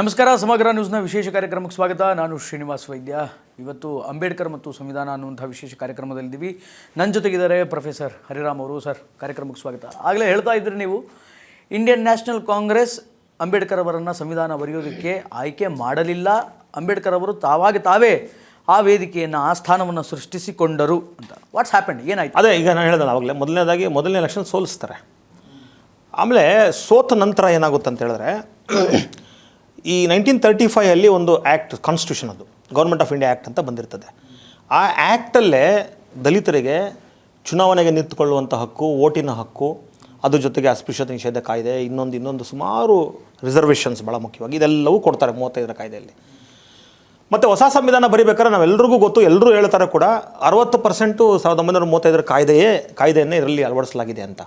ನಮಸ್ಕಾರ, ಸಮಗ್ರ ನ್ಯೂಸ್ನ ವಿಶೇಷ ಕಾರ್ಯಕ್ರಮಕ್ಕೆ ಸ್ವಾಗತ. ನಾನು ಶ್ರೀನಿವಾಸ್ ವೈದ್ಯ. ಇವತ್ತು ಅಂಬೇಡ್ಕರ್ ಮತ್ತು ಸಂವಿಧಾನ ಅನ್ನುವಂಥ ವಿಶೇಷ ಕಾರ್ಯಕ್ರಮದಲ್ಲಿದ್ದೀವಿ. ನನ್ನ ಜೊತೆಗಿದ್ದಾರೆ ಪ್ರೊಫೆಸರ್ ಹರಿರಾಮ್ ಅವರು. ಸರ್, ಕಾರ್ಯಕ್ರಮಕ್ಕೆ ಸ್ವಾಗತ. ಆಗಲೇ ಹೇಳ್ತಾ ಇದ್ರಿ ನೀವು, ಇಂಡಿಯನ್ ನ್ಯಾಷನಲ್ ಕಾಂಗ್ರೆಸ್ ಅಂಬೇಡ್ಕರ್ ಅವರನ್ನು ಸಂವಿಧಾನ ಬರೆಯೋದಕ್ಕೆ ಆಯ್ಕೆ ಮಾಡಲಿಲ್ಲ. ಅಂಬೇಡ್ಕರ್ ಅವರು ತಾವಾಗಿ ತಾವೇ ಆ ವೇದಿಕೆಯನ್ನು, ಆ ಸ್ಥಾನವನ್ನು ಸೃಷ್ಟಿಸಿಕೊಂಡರು ಅಂತ. ವಾಟ್ಸ್ ಹ್ಯಾಪನ್ ಏನಾಯ್ತು? ಅದೇ, ಈಗ ನಾನು ಹೇಳ್ದಲ್ಲ ಆವಾಗಲೇ ಮೊದಲನೇದಾಗಿ, ಮೊದಲನೇ ಎಲೆಕ್ಷನ್ ಸೋಲಿಸ್ತಾರೆ. ಆಮೇಲೆ ಸೋತ ನಂತರ ಏನಾಗುತ್ತೆ ಅಂತ ಹೇಳಿದ್ರೆ ಈ ನೈನ್ಟೀನ್ ತರ್ಟಿ ಫೈವಲ್ಲಿ ಒಂದು ಆ್ಯಕ್ಟ್ ಕಾನ್ಸ್ಟಿಟ್ಯೂಷನ್ ಅದು ಗೌರ್ಮೆಂಟ್ ಆಫ್ ಇಂಡಿಯಾ ಆ್ಯಕ್ಟ್ ಅಂತ ಬಂದಿರ್ತದೆ. ಆ ಆ್ಯಕ್ಟಲ್ಲೇ ದಲಿತರಿಗೆ ಚುನಾವಣೆಗೆ ನಿಂತುಕೊಳ್ಳುವಂಥ ಹಕ್ಕು, ಓಟಿನ ಹಕ್ಕು, ಅದ್ರ ಜೊತೆಗೆ ಅಸ್ಪೃಶ್ಯತೆ ನಿಷೇಧ ಕಾಯ್ದೆ, ಇನ್ನೊಂದು ಇನ್ನೊಂದು ಸುಮಾರು ರಿಸರ್ವೇಷನ್ಸ್ ಭಾಳ ಮುಖ್ಯವಾಗಿ ಇದೆಲ್ಲವೂ ಕೊಡ್ತಾರೆ ಮೂವತ್ತೈದರ ಕಾಯ್ದೆಯಲ್ಲಿ. ಮತ್ತು ಹೊಸ ಸಂವಿಧಾನ ಬರೀಬೇಕಾದ್ರೆ ನಾವೆಲ್ಲರಿಗೂ ಗೊತ್ತು ಎಲ್ಲರೂ ಹೇಳ್ತಾರೆ ಕೂಡ ಅರವತ್ತು ಪರ್ಸೆಂಟು ಸಾವಿರದ ಒಂಬೈನೂರ ಮೂವತ್ತೈದರ ಕಾಯ್ದೆಯೇ, ಕಾಯ್ದೆಯನ್ನೇ ಇದರಲ್ಲಿ ಅಳವಡಿಸಲಾಗಿದೆ ಅಂತ.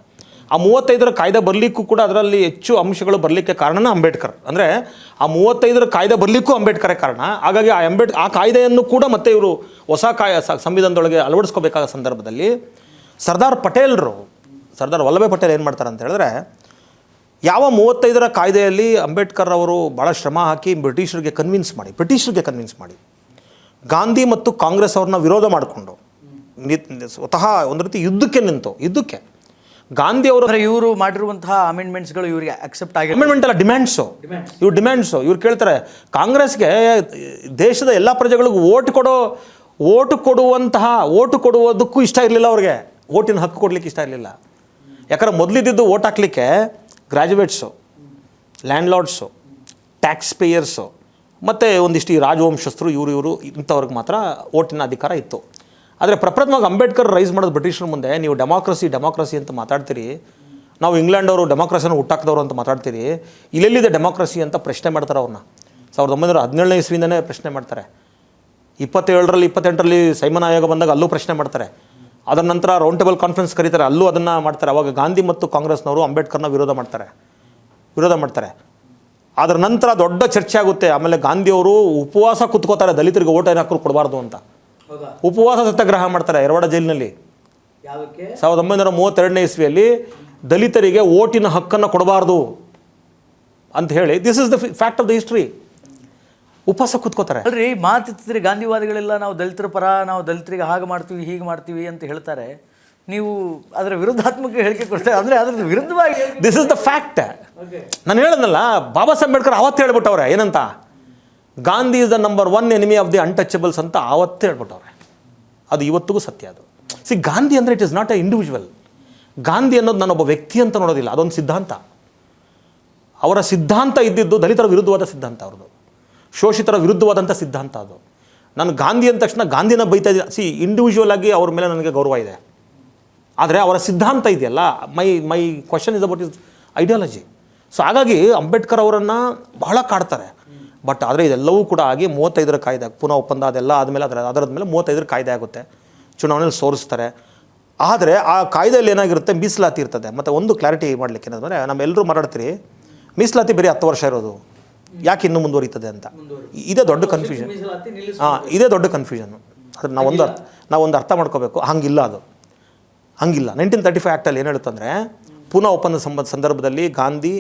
ಆ ಮೂವತ್ತೈದರ ಕಾಯ್ದೆ ಬರಲಿಕ್ಕೂ ಕೂಡ ಅದರಲ್ಲಿ ಹೆಚ್ಚು ಅಂಶಗಳು ಬರಲಿಕ್ಕೆ ಕಾರಣನ ಅಂಬೇಡ್ಕರ್. ಅಂದರೆ ಆ ಮೂವತ್ತೈದರ ಕಾಯ್ದೆ ಬರಲಿಕ್ಕೂ ಅಂಬೇಡ್ಕರೇ ಕಾರಣ. ಹಾಗಾಗಿ ಆ ಅಂಬೇಡ್, ಆ ಕಾಯ್ದೆಯನ್ನು ಕೂಡ ಮತ್ತೆ ಇವರು ಹೊಸ ಕಾಯ ಸಂವಿಧಾನದೊಳಗೆ ಅಳವಡಿಸ್ಕೋಬೇಕಾದ ಸಂದರ್ಭದಲ್ಲಿ ಸರ್ದಾರ್ ಪಟೇಲ್ರು, ಸರ್ದಾರ್ ವಲ್ಲಭಾಯ್ ಪಟೇಲ್ ಏನು ಮಾಡ್ತಾರೆ ಅಂತ ಹೇಳಿದ್ರೆ, ಯಾವ ಮೂವತ್ತೈದರ ಕಾಯ್ದೆಯಲ್ಲಿ ಅಂಬೇಡ್ಕರ್ ಅವರು ಭಾಳ ಶ್ರಮ ಹಾಕಿ ಬ್ರಿಟಿಷರಿಗೆ ಕನ್ವಿನ್ಸ್ ಮಾಡಿ, ಬ್ರಿಟಿಷರಿಗೆ ಕನ್ವಿನ್ಸ್ ಮಾಡಿ, ಗಾಂಧಿ ಮತ್ತು ಕಾಂಗ್ರೆಸ್ ಅವ್ರನ್ನ ವಿರೋಧ ಮಾಡಿಕೊಂಡು ಸ್ವತಃ ಒಂದು ರೀತಿ ಯುದ್ಧಕ್ಕೆ ನಿಂತು, ಯುದ್ಧಕ್ಕೆ. ಗಾಂಧಿ ಅವರು ಇವರು ಮಾಡಿರುವಂತಹ ಅಮೆಂಡ್ಮೆಂಟ್ಸ್ಗಳು ಇವರಿಗೆ ಅಕ್ಸೆಪ್ಟ್ ಆಗಿ ಅಮೆಂಡ್ಮೆಂಟ್ ಅಲ್ಲ ಡಿಮ್ಯಾಂಡ್ಸು ಇವ್ರು ಡಿಮ್ಯಾಂಡ್ಸು ಇವ್ರು ಕೇಳ್ತಾರೆ ಕಾಂಗ್ರೆಸ್ಗೆ ದೇಶದ ಎಲ್ಲ ಪ್ರಜೆಗಳಿಗೂ ಓಟ್ ಕೊಡೋ ಓಟು ಕೊಡುವಂತಹ ಓಟು ಕೊಡುವುದಕ್ಕೂ ಇಷ್ಟ ಇರಲಿಲ್ಲ ಅವ್ರಿಗೆ. ಓಟಿನ ಹಕ್ಕು ಕೊಡಲಿಕ್ಕೆ ಇಷ್ಟ ಇರಲಿಲ್ಲ. ಯಾಕಂದ್ರೆ ಮೊದಲಿದ್ದು ಓಟ್ ಹಾಕ್ಲಿಕ್ಕೆ graduates landlords taxpayers ಮತ್ತು ಒಂದಿಷ್ಟು ಈ ರಾಜವಂಶಸ್ಥರು ಇವರು ಇವರು ಇಂಥವ್ರಿಗೆ ಮಾತ್ರ ಓಟಿನ ಅಧಿಕಾರ ಇತ್ತು. ಆದರೆ ಪ್ರಪ್ರಥಮವಾಗಿ ಅಂಬೇಡ್ಕರ್ ರೈಸ್ ಮಾಡೋದು ಬ್ರಿಟಿಷರ ಮುಂದೆ, ನೀವು ಡೆಮಾಕ್ರಸಿ ಡೆಮಾಕ್ರಸಿ ಅಂತ ಮಾತಾಡ್ತೀರಿ. ನಾವು ಇಂಗ್ಲೆಂಡ್ ಅವರು ಡೆಮಾಕ್ರಸಿನ ಹುಟ್ಟಾಕ್ದವರು ಅಂತ ಮಾತಾಡ್ತೀರಿ. ಇಲ್ಲೆಲ್ಲಿದೆ ಡೆಮಾಕ್ರಸಿ ಅಂತ ಪ್ರಶ್ನೆ ಮಾಡ್ತಾರೆ ಅವ್ರನ್ನ. ಸಾವಿರದ ಒಂಬೈನೂರ ಹದಿನೇಳನೇ ಇಸ್ವಿಯಿಂದನೇ ಪ್ರಶ್ನೆ ಮಾಡ್ತಾರೆ. ಇಪ್ಪತ್ತೇಳರಲ್ಲಿ, ಇಪ್ಪತ್ತೆಂಟರಲ್ಲಿ ಸೈಮನ್ ಆಯೋಗ ಬಂದಾಗ ಅಲ್ಲೂ ಪ್ರಶ್ನೆ ಮಾಡ್ತಾರೆ. ಅದರ ನಂತರ ರೌಂಡ್ ಟೇಬಲ್ ಕಾನ್ಫರೆನ್ಸ್ ಕರೀತಾರೆ, ಅಲ್ಲೂ ಅದನ್ನು ಮಾಡ್ತಾರೆ. ಅವಾಗ ಗಾಂಧಿ ಮತ್ತು ಕಾಂಗ್ರೆಸ್ನವರು ಅಂಬೇಡ್ಕರ್ನ ವಿರೋಧ ಮಾಡ್ತಾರೆ. ವಿರೋಧ ಮಾಡ್ತಾರೆ. ಅದರ ನಂತರ ದೊಡ್ಡ ಚರ್ಚೆ ಆಗುತ್ತೆ. ಆಮೇಲೆ ಗಾಂಧಿಯವರು ಉಪವಾಸ ಕುತ್ಕೋತಾರೆ, ದಲಿತರಿಗೆ ಓಟ್ ಏನು ಕೊಡಬಾರ್ದು ಅಂತ. ಉಪವಾಸ ಸತ್ಯಾಗ್ರಹ ಮಾಡ್ತಾರೆ ಎರವಾಡ ಜೈಲಿನಲ್ಲಿ. ಸಾವಿರದ ಒಂಬೈನೂರ ಮೂವತ್ತೆರಡನೇ ಇಸ್ವಿಯಲ್ಲಿ ದಲಿತರಿಗೆ ಓಟಿನ ಹಕ್ಕನ್ನು ಕೊಡಬಾರ್ದು ಅಂತ ಹೇಳಿ this is the fact of the history ಉಪವಾಸ ಕೂತ್ಕೋತಾರೆ. ಅಲ್ರಿ ಮಾತಿತ್ತಿದ್ರೆ ಗಾಂಧಿವಾದಿಗಳೆಲ್ಲ ನಾವು ದಲಿತರ ಪರ ನಾವು ದಲಿತರಿಗೆ ಹಾಗೆ ಮಾಡ್ತೀವಿ ಹೀಗೆ ಮಾಡ್ತೀವಿ ಅಂತ ಹೇಳ್ತಾರೆ. ನೀವು ಅದರ ವಿರುದ್ಧಾತ್ಮಕ ಹೇಳಿಕೆ ಕೊಡ್ತಾರೆ ಅಂದರೆ ಅದರ ವಿರುದ್ಧವಾಗಿ ದಿಸ್ ಇಸ್ ದ ಫ್ಯಾಕ್ಟ್ ನಾನು ಹೇಳೋದಲ್ಲ ಬಾಬಾ ಸಾಹೇಬ್ ಅಂಬೇಡ್ಕರ್ ಅವತ್ತು ಹೇಳ್ಬಿಟ್ಟವ್ರೆ ಏನಂತ? Gandhi is the number one enemy of the untouchables ಅಂತ ಆವತ್ತು ಹೇಳ್ಬಿಟ್ಟವ್ರೆ. ಅದು ಇವತ್ತಿಗೂ ಸತ್ಯ ಅದು. ಸಿ ಗಾಂಧಿ ಅಂದರೆ it is not a individual Gandhi ಅನ್ನೋದು ನಾನೊಬ್ಬ ವ್ಯಕ್ತಿ ಅಂತ ನೋಡೋದಿಲ್ಲ, ಅದೊಂದು ಸಿದ್ಧಾಂತ. ಅವರ ಸಿದ್ಧಾಂತ ಇದ್ದಿದ್ದು ದಲಿತರ ವಿರುದ್ಧವಾದ ಸಿದ್ಧಾಂತ ಅವ್ರದ್ದು. ಶೋಷಿತರ ವಿರುದ್ಧವಾದಂಥ ಸಿದ್ಧಾಂತ ಅದು. ನಾನು ಗಾಂಧಿ ಅಂದ ತಕ್ಷಣ ಗಾಂಧಿನ ಬೈತಾ ಇದ್ದೀನಿ. ಸಿ ಇಂಡಿವಿಜುವಲ್ ಆಗಿ ಅವ್ರ ಮೇಲೆ ನನಗೆ ಗೌರವ ಇದೆ. ಆದರೆ ಅವರ ಸಿದ್ಧಾಂತ ಇದೆಯಲ್ಲ my my question is about is ideology so ಹಾಗಾಗಿ ಅಂಬೇಡ್ಕರ್ ಅವರನ್ನು ಬಹಳ ಕಾಡ್ತಾರೆ. ಬಟ್ ಆದರೆ ಇದೆಲ್ಲವೂ ಕೂಡ ಆಗಿ ಮೂವತ್ತೈದರ ಕಾಯ್ದೆ ಪುನಃ ಒಪ್ಪಂದ ಅದೆಲ್ಲ ಆದಮೇಲೆ ಅದರ ಅದರದ ಮೇಲೆ ಮೂವತ್ತೈದರ ಕಾಯ್ದೆ ಆಗುತ್ತೆ. ಚುನಾವಣೆಯಲ್ಲಿ ಸೋರಿಸ್ತಾರೆ. ಆದರೆ ಆ ಕಾಯ್ದೆಯಲ್ಲಿ ಏನಾಗಿರುತ್ತೆ? ಮೀಸಲಾತಿ ಇರ್ತದೆ. ಮತ್ತು ಒಂದು ಕ್ಲಾರಿಟಿ ಮಾಡಲಿಕ್ಕೆ ಏನಂದರೆ ನಮ್ಮೆಲ್ಲರೂ ಮಾತಾಡ್ತೀರಿ ಮೀಸಲಾತಿ ಬರೀ ಹತ್ತು ವರ್ಷ ಇರೋದು. ಯಾಕೆ ಇನ್ನೂ ಮುಂದುವರಿತದೆ ಅಂತ? ಇದೇ ದೊಡ್ಡ ಕನ್ಫ್ಯೂಷನ್ ಹಾಂ ಇದೇ ದೊಡ್ಡ ಕನ್ಫ್ಯೂಷನ್ ಅದು ನಾವೊಂದು ಅರ್ಥ ನಾವೊಂದು ಅರ್ಥ ಮಾಡ್ಕೋಬೇಕು. ಹಂಗಿಲ್ಲ ಅದು. ಹಂಗಿಲ್ಲ. ನೈನ್ಟೀನ್ ತರ್ಟಿ ಫೈವ್ ಆ್ಯಕ್ಟಲ್ಲಿ ಏನು ಹೇಳುತ್ತಂದರೆ ಪುನಃ ಒಪ್ಪಂದ ಸಂಬಂಧ ಸಂದರ್ಭದಲ್ಲಿ ಗಾಂಧಿ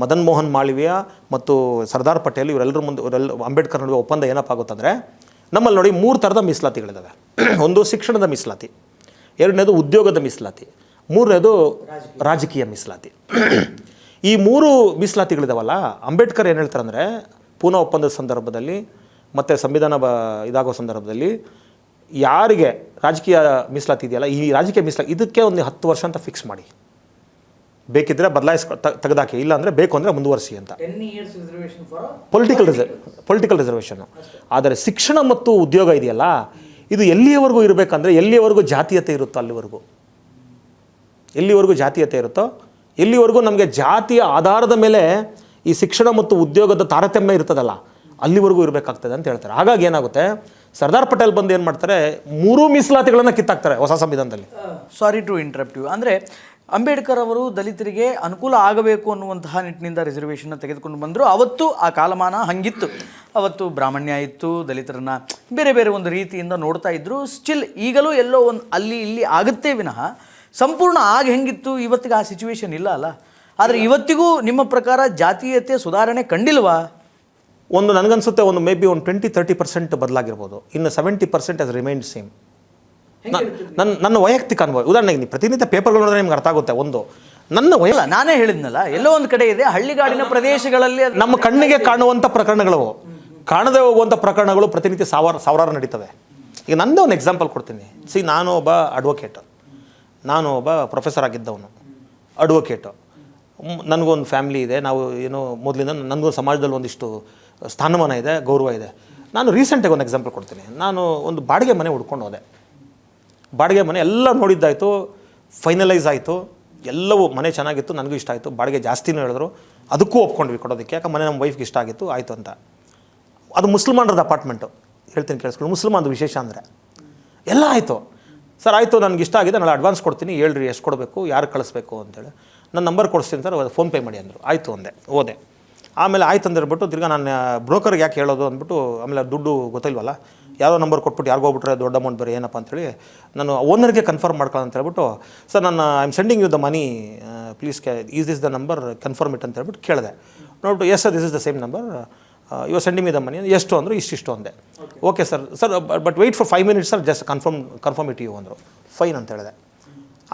ಮದನ್ ಮೋಹನ್ ಮಾಳವಿಯ ಮತ್ತು ಸರ್ದಾರ್ ಪಟೇಲ್ ಇವರೆಲ್ಲರ ಮುಂದೆ, ಇವರೆಲ್ಲ ಅಂಬೇಡ್ಕರ್ ನಡುವೆ ಒಪ್ಪಂದ ಏನಪ್ಪ ಆಗುತ್ತಂದರೆ, ನಮ್ಮಲ್ಲಿ ನೋಡಿ ಮೂರು ಥರದ ಮೀಸಲಾತಿಗಳಿದ್ದಾವೆ ಒಂದು ಶಿಕ್ಷಣದ ಮೀಸಲಾತಿ, ಎರಡನೇದು ಉದ್ಯೋಗದ ಮೀಸಲಾತಿ, ಮೂರನೇದು ರಾಜಕೀಯ ಮೀಸಲಾತಿ. ಈ ಮೂರು ಮೀಸಲಾತಿಗಳಿದಾವಲ್ಲ, ಅಂಬೇಡ್ಕರ್ ಏನು ಹೇಳ್ತಾರೆ ಅಂದರೆ ಪೂನಾ ಒಪ್ಪಂದದ ಸಂದರ್ಭದಲ್ಲಿ ಮತ್ತು ಸಂವಿಧಾನ ಬ ಇದಾಗೋ ಸಂದರ್ಭದಲ್ಲಿ ಯಾರಿಗೆ ರಾಜಕೀಯ ಮೀಸಲಾತಿ ಇದೆಯಲ್ಲ, ಈ ರಾಜಕೀಯ ಮೀಸಲಾತಿ, ಇದಕ್ಕೆ ಒಂದು ಹತ್ತು ವರ್ಷ ಅಂತ ಫಿಕ್ಸ್ ಮಾಡಿ. ಬೇಕಿದ್ದರೆ ಬದಲಾಯಿಸ್ಕೊ ತೆಗೆದಾಕಿ ಇಲ್ಲ ಅಂದರೆ ಬೇಕು ಅಂದರೆ ಮುಂದುವರಿಸಿ ಅಂತ. ಪೊಲಿಟಿಕಲ್ ರಿಸರ್ವ್ ಪೊಲಿಟಿಕಲ್ ರಿಸರ್ವೇಷನ್ ಆದರೆ ಶಿಕ್ಷಣ ಮತ್ತು ಉದ್ಯೋಗ ಇದೆಯಲ್ಲ ಇದು ಎಲ್ಲಿಯವರೆಗೂ ಇರಬೇಕಂದ್ರೆ ಎಲ್ಲಿಯವರೆಗೂ ಜಾತೀಯತೆ ಇರುತ್ತೋ ಅಲ್ಲಿವರೆಗೂ. ಎಲ್ಲಿವರೆಗೂ ಜಾತೀಯತೆ ಇರುತ್ತೋ ಎಲ್ಲಿವರೆಗೂ ನಮಗೆ ಜಾತಿಯ ಆಧಾರದ ಮೇಲೆ ಈ ಶಿಕ್ಷಣ ಮತ್ತು ಉದ್ಯೋಗದ ತಾರತಮ್ಯ ಇರ್ತದಲ್ಲ ಅಲ್ಲಿವರೆಗೂ ಇರಬೇಕಾಗ್ತದೆ ಅಂತ ಹೇಳ್ತಾರೆ. ಹಾಗಾಗಿ ಏನಾಗುತ್ತೆ ಸರ್ದಾರ್ ಪಟೇಲ್ ಬಂದು ಏನು ಮಾಡ್ತಾರೆ ಮೂರೂ ಮೀಸಲಾತಿಗಳನ್ನು ಕಿತ್ತಾಕ್ತಾರೆ ಹೊಸ ಸಂವಿಧಾನದಲ್ಲಿ. ಸಾರಿ ಟು ಇಂಟ್ರಪ್ಟಿವ್ ಯು ಅಂದರೆ ಅಂಬೇಡ್ಕರ್ ಅವರು ದಲಿತರಿಗೆ ಅನುಕೂಲ ಆಗಬೇಕು ಅನ್ನುವಂತಹ ನಿಟ್ಟಿನಿಂದ ರಿಸರ್ವೇಷನ್ನ ತೆಗೆದುಕೊಂಡು ಬಂದರು. ಅವತ್ತು ಆ ಕಾಲಮಾನ ಹಂಗಿತ್ತು. ಅವತ್ತು ಬ್ರಾಹ್ಮಣ್ಯ ಇತ್ತು, ದಲಿತರನ್ನ ಬೇರೆ ಬೇರೆ ಒಂದು ರೀತಿಯಿಂದ ನೋಡ್ತಾ ಇದ್ರು. ಸ್ಟಿಲ್ ಈಗಲೂ ಎಲ್ಲೋ ಒಂದು ಅಲ್ಲಿ ಇಲ್ಲಿ ಆಗುತ್ತೆ ವಿನಃ ಸಂಪೂರ್ಣ ಆಗ ಹೆಂಗಿತ್ತು, ಇವತ್ತಿಗೆ ಆ ಸಿಚುವೇಶನ್ ಇಲ್ಲ ಅಲ್ಲ? ಆದರೆ ಇವತ್ತಿಗೂ ನಿಮ್ಮ ಪ್ರಕಾರ ಜಾತೀಯತೆ ಸುಧಾರಣೆ ಕಂಡಿಲ್ವಾ? ಒಂದು ನನಗನ್ಸುತ್ತೆ, ಒಂದು ಮೇ ಬಿ ಒಂದು ಟ್ವೆಂಟಿ ತರ್ಟಿ ಪರ್ಸೆಂಟ್ ಬದಲಾಗಿರ್ಬೋದು. ಇನ್ನು seventy percent as remained same ನನ್ನ ನನ್ನ ವೈಯಕ್ತಿಕ ಅನುಭವ. ಉದಾಹರಣೆಗೆ ನೀವು ಪ್ರತಿನಿತ್ಯ ಪೇಪರ್ಗಳು ನೋಡಿದ್ರೆ ನಿಮ್ಗೆ ಅರ್ಥ ಆಗುತ್ತೆ. ಒಂದು ನನ್ನ ವಯ ನಾನೇ ಹೇಳಿದ್ನಲ್ಲ ಎಲ್ಲೋ ಒಂದು ಕಡೆ ಇದೆ ಹಳ್ಳಿಗಾಡಿನ ಪ್ರದೇಶಗಳಲ್ಲಿ ನಮ್ಮ ಕಣ್ಣಿಗೆ ಕಾಣುವಂಥ ಪ್ರಕರಣಗಳು ಕಾಣದೇ ಹೋಗುವಂಥ ಪ್ರಕರಣಗಳು ಪ್ರತಿನಿತ್ಯ ಸಾವಿರ ಸಾವಿರಾರು ನಡೀತವೆ. ಈಗ ನಂದೇ ಒಂದು ಎಕ್ಸಾಂಪಲ್ ಕೊಡ್ತೀನಿ. ಸಿ ನಾನು ಒಬ್ಬ ಅಡ್ವೊಕೇಟ್ ನಾನು ಒಬ್ಬ ಪ್ರೊಫೆಸರ್ ಆಗಿದ್ದವನು. ಅಡ್ವೊಕೇಟು ನನಗೊಂದು ಫ್ಯಾಮಿಲಿ ಇದೆ. ನಾವು ಏನು ಮೊದಲಿಂದ ನನಗೂ ಸಮಾಜದಲ್ಲಿ ಒಂದಿಷ್ಟು ಸ್ಥಾನಮಾನ ಇದೆ ಗೌರವ ಇದೆ. ನಾನು ರೀಸೆಂಟಾಗಿ ಒಂದು ಎಕ್ಸಾಂಪಲ್ ಕೊಡ್ತೀನಿ. ನಾನು ಒಂದು ಬಾಡಿಗೆ ಮನೆ ಹುಡ್ಕೊಂಡು ಹೋದೆ. ಬಾಡಿಗೆ ಮನೆ ಎಲ್ಲ ನೋಡಿದ್ದಾಯಿತು ಫೈನಲೈಸ್ ಆಯಿತು, ಎಲ್ಲವೂ ಮನೆ ಚೆನ್ನಾಗಿತ್ತು, ನನಗೂ ಇಷ್ಟ ಆಯಿತು. ಬಾಡಿಗೆ ಜಾಸ್ತಿನೂ ಹೇಳಿದ್ರು. ಅದಕ್ಕೂ ಒಪ್ಕೊಂಡ್ವಿ ಕೊಡೋದಕ್ಕೆ ಯಾಕೆ ಮನೆ ನಮ್ಮ ವೈಫ್ಗೆ ಇಷ್ಟ ಆಗಿತ್ತು, ಆಯಿತು ಅಂತ. ಅದು ಮುಸಲ್ಮಾನರದ ಅಪಾರ್ಟ್ಮೆಂಟು ಹೇಳ್ತೀನಿ ಕೇಳಿಸ್ಕೊಂಡು ಮುಸಲ್ಮಾನದು ವಿಶೇಷ ಅಂದರೆ. ಎಲ್ಲ ಆಯಿತು. ಸರ್, ಆಯಿತು, ನನಗೆ ಇಷ್ಟ ಆಗಿದೆ, ನಾಳೆ ಅಡ್ವಾನ್ಸ್ ಕೊಡ್ತೀನಿ, ಹೇಳ್ರಿ, ಎಷ್ಟು ಕೊಡಬೇಕು, ಯಾರು ಕಳಿಸ್ಬೇಕು ಅಂತೇಳಿ. ನನ್ನ ನಂಬರ್ ಕೊಡಿಸ್ತೀನಿ ಸರ್ ಫೋನ್ಪೇ ಮಾಡಿ ಅಂದರು. ಆಯಿತು ಅಂದೆ ಓದೆ ಆಮೇಲೆ ಆಯ್ತು ಅಂದಿರ್ಬಿಟ್ಟು ತಿರ್ಗಾ ನಾನು ಬ್ರೋಕರ್ಗೆ ಯಾಕೆ ಹೇಳೋದು ಅಂದ್ಬಿಟ್ಟು, ಆಮೇಲೆ ದುಡ್ಡು ಗೊತ್ತಿಲ್ವಲ್ಲ ಯಾವುದೋ ನಂಬರ್ ಕೊಟ್ಬಿಟ್ಟು ಯಾರಿಗೋ ಹೋಗ್ಬಿಟ್ರೆ ದೊಡ್ಡ ಅಮೌಂಟ್ ಬೇರೆ ಏನಪ್ಪ ಅಂತೇಳಿ ನಾನು ಓನರ್ಗೆ ಕನ್ಫರ್ಮ್ ಮಾಡ್ಕೊಳ್ಳೋ ಅಂತ ಹೇಳ್ಬಿಟ್ಟು ಸರ್ ನಾನು I am sending you the money please ಕ್ಯಾ is is the number confirm it ಅಂತ ಹೇಳ್ಬಿಟ್ಟು ಕೇಳಿದೆ. ನೋಡ್ಬಿಟ್ಟು yes sir this is the same number you sending me the money ಎಷ್ಟು ಅಂದರು ಇಷ್ಟಿಷ್ಟು ಅಂದೆ. Okay sir sir but wait for five minutes sir just confirm confirm it you ಅಂದರು. Fine ಅಂತ ಹೇಳಿದೆ.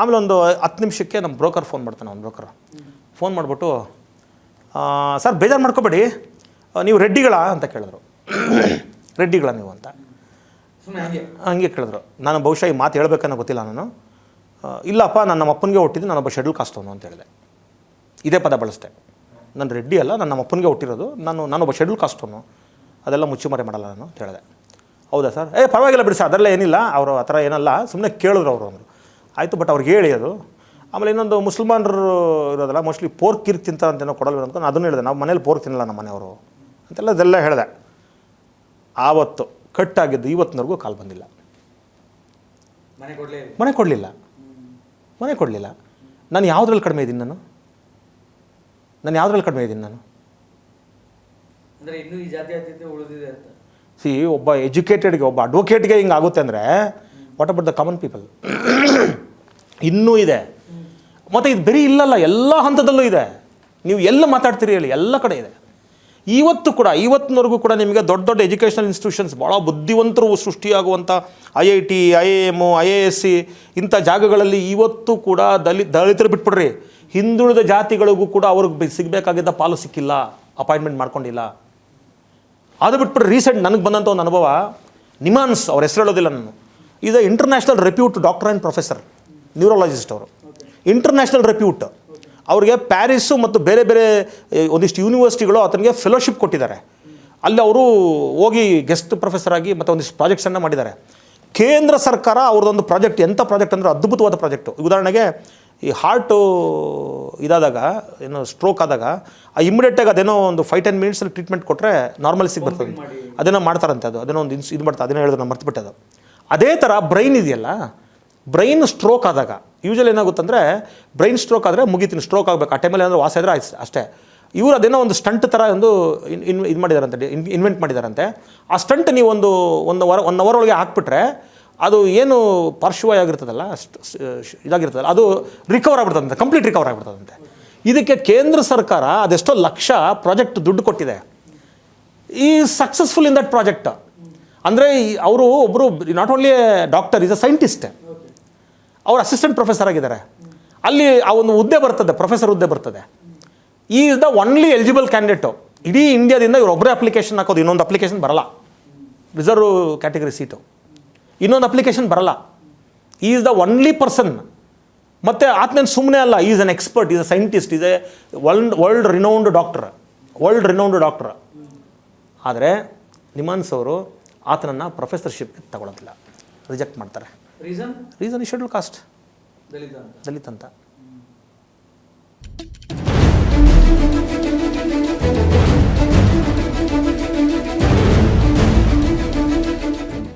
ಆಮೇಲೆ ಒಂದು ಹತ್ತು ನಿಮಿಷಕ್ಕೆ ನಮ್ಮ ಬ್ರೋಕರ್ ಫೋನ್ ಮಾಡ್ತಾನೆ ಒಂದು ಬ್ರೋಕರ್ ಫೋನ್ ಮಾಡಿಬಿಟ್ಟು ಸರ್ ಬೇಜಾರು ಮಾಡ್ಕೋಬೇಡಿ. ನೀವು ರೆಡ್ಡಿಗಳ? ಅಂತ ಕೇಳಿದ್ರು. ರೆಡ್ಡಿಗಳ ನೀವು ಅಂತ. ಹಂಗೆ. ಕೇಳಿದ್ರು. ನಾನು ಬಹುಶಃ ಈ ಮಾತು ಹೇಳ್ಬೇಕನ್ನೋ ಗೊತ್ತಿಲ್ಲ ನಾನು. ಇಲ್ಲಪ್ಪ ನಾನು ನಮ್ಮ ಅಪ್ಪನಿಗೆ ಹುಟ್ಟಿದ್ದು ನಾನೊಬ್ಬ ಶೆಡ್ಯೂಲ್ ಕಾಸ್ತವನು ಅಂತ ಹೇಳಿದೆ. ಇದೇ ಪದ ಬಳಸ್ದೆ. ನಾನು ರೆಡ್ಡಿ ಅಲ್ಲ ನಾನು ನಮ್ಮ ಅಪ್ಪನಿಗೆ ಹುಟ್ಟಿರೋದು ನಾನು ನಾನೊಬ್ಬ ಶೆಡ್ಯೂಲ್ ಕಾಸ್ತವನು ಅದೆಲ್ಲ ಮುಚ್ಚುಮರೆ ಮಾಡಲ್ಲ ನಾನು ಅಂತ ಹೇಳಿದೆ. ಹೌದಾ ಸರ್? ಏ ಪರವಾಗಿಲ್ಲ ಬಿಡಿ ಸರ್ ಅದರಲ್ಲೇ ಏನಿಲ್ಲ. ಅವರು ಆ ಥರ ಏನಲ್ಲ ಸುಮ್ಮನೆ ಕೇಳಿದ್ರು ಅವರು ಅಂದರು ಆಯಿತು ಬಟ್ ಅವ್ರಿಗೆ ಹೇಳಿ ಅದು. ಆಮೇಲೆ ಇನ್ನೊಂದು ಮುಸ್ಲ್ಮಾನರು ಇರೋದಲ್ಲ ಮೋಸ್ಟ್ಲಿ ಪೋರ್ಕ್ ಕಿರ್ ತಿಂತ ಅಂತೇನೋ ಕೊಡಲ್ಲ ಅಂತ ನಾನು ಅದನ್ನು ಹೇಳಿದೆ. ನಾವು ಮನೇಲಿ ಪೋರ್ಕ್ ತಿನ್ನಲ್ಲ ನಮ್ಮ ಮನೆಯವರು ಅಂತೆಲ್ಲ ಅದೆಲ್ಲ ಹೇಳಿದೆ. ಆವತ್ತು ಕಟ್ಟಾಗಿದ್ದು ಇವತ್ತಿನವರೆಗೂ ಕಾಲು ಬಂದಿಲ್ಲ. ಮನೆ ಕೊಡಲಿಲ್ಲ. ಮನೆ ಕೊಡಲಿಲ್ಲ. ನಾನು ಯಾವುದ್ರಲ್ಲಿ ಕಡಿಮೆ ಇದ್ದೀನಿ ನಾನು? ನಾನು ಯಾವುದ್ರಲ್ಲಿ ಕಡಿಮೆ ಇದ್ದೀನಿ ನಾನು? ಸಿ ಒಬ್ಬ ಎಜುಕೇಟೆಡ್ಗೆ ಒಬ್ಬ ಅಡ್ವೊಕೇಟ್ಗೆ ಹಿಂಗೆ ಆಗುತ್ತೆ ಅಂದರೆ what about the common people ಇನ್ನೂ ಇದೆ. ಮತ್ತು ಇದು ಬರೀ ಇಲ್ಲಲ್ಲ ಎಲ್ಲ ಹಂತದಲ್ಲೂ ಇದೆ. ನೀವು ಎಲ್ಲ ಮಾತಾಡ್ತೀರಿ ಹೇಳಿ ಎಲ್ಲ ಕಡೆ ಇದೆ. ಇವತ್ತು ಕೂಡ, ಇವತ್ತಿನವರೆಗೂ ಕೂಡ ನಿಮಗೆ ದೊಡ್ಡ ದೊಡ್ಡ ಎಜುಕೇಷನಲ್ ಇನ್ಸ್ಟಿಟ್ಯೂಷನ್ಸ್ ಭಾಳ ಬುದ್ಧಿವಂತರು ಸೃಷ್ಟಿಯಾಗುವಂಥ I I T, I A M I A S C ಇಂಥ ಜಾಗಗಳಲ್ಲಿ ಇವತ್ತು ಕೂಡ ದಲಿ, ದಲಿತರು ಬಿಟ್ಬಿಡ್ರಿ. ಹಿಂದುಳಿದ ಜಾತಿಗಳಿಗೂ ಕೂಡ ಅವ್ರಿಗೆ ಸಿಗಬೇಕಾಗಿದ್ದ ಪಾಲು ಸಿಕ್ಕಿಲ್ಲ, ಅಪಾಯಿಂಟ್ಮೆಂಟ್ ಮಾಡ್ಕೊಂಡಿಲ್ಲ. ಅದು ಬಿಟ್ಬಿಟ್ರೆ ರೀಸೆಂಟ್ ನನಗೆ ಬಂದಂಥ ಒಂದು ಅನುಭವ. ನಿಮಾನ್ಸ್ ಅವ್ರ ಹೆಸರು ಹೇಳೋದಿಲ್ಲ ನಾನು. ಇದು international repute doctor and professor neurologist ಅವರು. ಇಂಟರ್ನ್ಯಾಷನಲ್ ರೆಪ್ಯೂಟ್ ಅವ್ರಿಗೆ ಪ್ಯಾರಿಸ್ಸು ಮತ್ತು ಬೇರೆ ಬೇರೆ ಒಂದಿಷ್ಟು ಯೂನಿವರ್ಸಿಟಿಗಳು ಆತನಿಗೆ ಫೆಲೋಶಿಪ್ ಕೊಟ್ಟಿದ್ದಾರೆ. ಅಲ್ಲಿ ಅವರು ಹೋಗಿ ಗೆಸ್ಟ್ ಪ್ರೊಫೆಸರ್ ಆಗಿ ಮತ್ತು ಒಂದಿಷ್ಟು ಪ್ರಾಜೆಕ್ಟ್ಸನ್ನು ಮಾಡಿದ್ದಾರೆ. ಕೇಂದ್ರ ಸರ್ಕಾರ ಅವ್ರದ್ದೊಂದು ಪ್ರಾಜೆಕ್ಟ್ ಎಂಥ ಪ್ರಾಜೆಕ್ಟ್ ಅಂದರೆ ಅದ್ಭುತವಾದ ಪ್ರಾಜೆಕ್ಟು ಉದಾಹರಣೆಗೆ, ಈ ಹಾರ್ಟು ಇದಾದಾಗ, ಏನು ಸ್ಟ್ರೋಕ್ ಆದಾಗ, ಆ ಇಮಿಡಿಯೇಟಾಗಿ ಅದೇನೋ ಒಂದು ಫೈವ್ ಟೆನ್ ಮಿನಿಟ್ಸಲ್ಲಿ ಟ್ರೀಟ್ಮೆಂಟ್ ಕೊಟ್ಟರೆ ನಾರ್ಮಲ್ಸಿಗೆ ಬರ್ತದೆ. ಅದೇನೋ ಮಾಡ್ತಾರಂತೆ ಅದು. ಅದೇನೋ ಒಂದು ಇನ್ಸ್ ಇದು ಮಾಡ್ತಾರೆ ಅದೇನೋ ಹೇಳಿದ್ರು ನಾನು ಮರ್ತುಬಿಟ್ಟೆ ಅದು. ಅದೇ ಥರ ಬ್ರೈನ್ ಇದೆಯಲ್ಲ? ಬ್ರೈನ್ ಸ್ಟ್ರೋಕ್ ಆದಾಗ ಯೂಶಲಿ ಏನಾಗುತ್ತಂದರೆ ಬ್ರೈನ್ ಸ್ಟ್ರೋಕ್ ಆದರೆ ಮುಗಿತೀನಿ ಸ್ಟ್ರೋಕ್ ಆಗಬೇಕು. ಆ ಟೈಮಲ್ಲಿ ಏನಾದರೂ ವಾಸ ಅಷ್ಟೇ. ಇವರು ಅದೇನೋ ಒಂದು ಸ್ಟಂಟ್ ಥರ ಒಂದು ಇನ್ ಇನ್, ಇದು ಮಾಡಿದಾರಂತೆ ಇನ್ವೆಂಟ್ ಮಾಡಿದಾರಂತೆ. ಆ ಸ್ಟಂಟ್ ನೀವು ಒಂದು ಒಂದು ವರ್ ಒನ್ ಅವರ್ ಒಳಗೆ ಹಾಕ್ಬಿಟ್ರೆ ಅದು ಏನು ಪಾರ್ಶ್ವವಾಯು ಆಗಿರ್ತದಲ್ಲ ಇದಾಗಿರ್ತದಲ್ಲ, ಅದು ರಿಕವರ್ ಆಗ್ಬಿಡ್ತದಂತೆ ಕಂಪ್ಲೀಟ್ ರಿಕವರ್ ಆಗ್ಬಿಡ್ತದಂತೆ. ಇದಕ್ಕೆ ಕೇಂದ್ರ ಸರ್ಕಾರ ಅದೆಷ್ಟೋ ಲಕ್ಷ ಪ್ರಾಜೆಕ್ಟ್ ದುಡ್ಡು ಕೊಟ್ಟಿದೆ. ಈ ಸಕ್ಸಸ್ಫುಲ್ ಇನ್ ದಟ್ ಪ್ರಾಜೆಕ್ಟ್ ಅಂದರೆ ಅವರು ಒಬ್ಬರು not only doctor is a scientist ಅವ್ರು ಅಸಿಸ್ಟೆಂಟ್ ಪ್ರೊಫೆಸರ್ ಆಗಿದ್ದಾರೆ. ಅಲ್ಲಿ ಆ ಒಂದು ಹುದ್ದೆ ಬರ್ತದೆ ಪ್ರೊಫೆಸರ್ ಹುದ್ದೆ ಬರ್ತದೆ. ಈ is the only eligible candidate ಇಡೀ ಇಂಡಿಯಾದಿಂದ ಇವ್ರು ಒಬ್ಬರೇ ಅಪ್ಲಿಕೇಶನ್ ಹಾಕೋದು, ಇನ್ನೊಂದು ಅಪ್ಲಿಕೇಶನ್ ಬರಲ್ಲ. ರಿಸರ್ವ್ ಕ್ಯಾಟಗರಿ ಸೀಟು ಇನ್ನೊಂದು ಅಪ್ಲಿಕೇಶನ್ ಬರಲ್ಲ. ಈಸ್ ದ ಒನ್ಲಿ ಪರ್ಸನ್ ಮತ್ತು ಆತನೇನು ಸುಮ್ಮನೆ ಅಲ್ಲ is an expert is a scientist is a world world renowned doctor world renowned doctor ಆದರೆ, ನಿಮಾನ್ಸ್ ಅವರು ಆತನನ್ನು ಪ್ರೊಫೆಸರ್ಶಿಪ್ಗೆ ತಗೊಳ್ಳೋದಿಲ್ಲ ರಿಜೆಕ್ಟ್ ಮಾಡ್ತಾರೆ. ರೀಸನ್ ರೀಸನ್ ಈ ಶೆಡ್ಯೂಲ್ ಕಾಸ್ಟ್ ದಲಿತ ದಲಿತ್ ಅಂತ.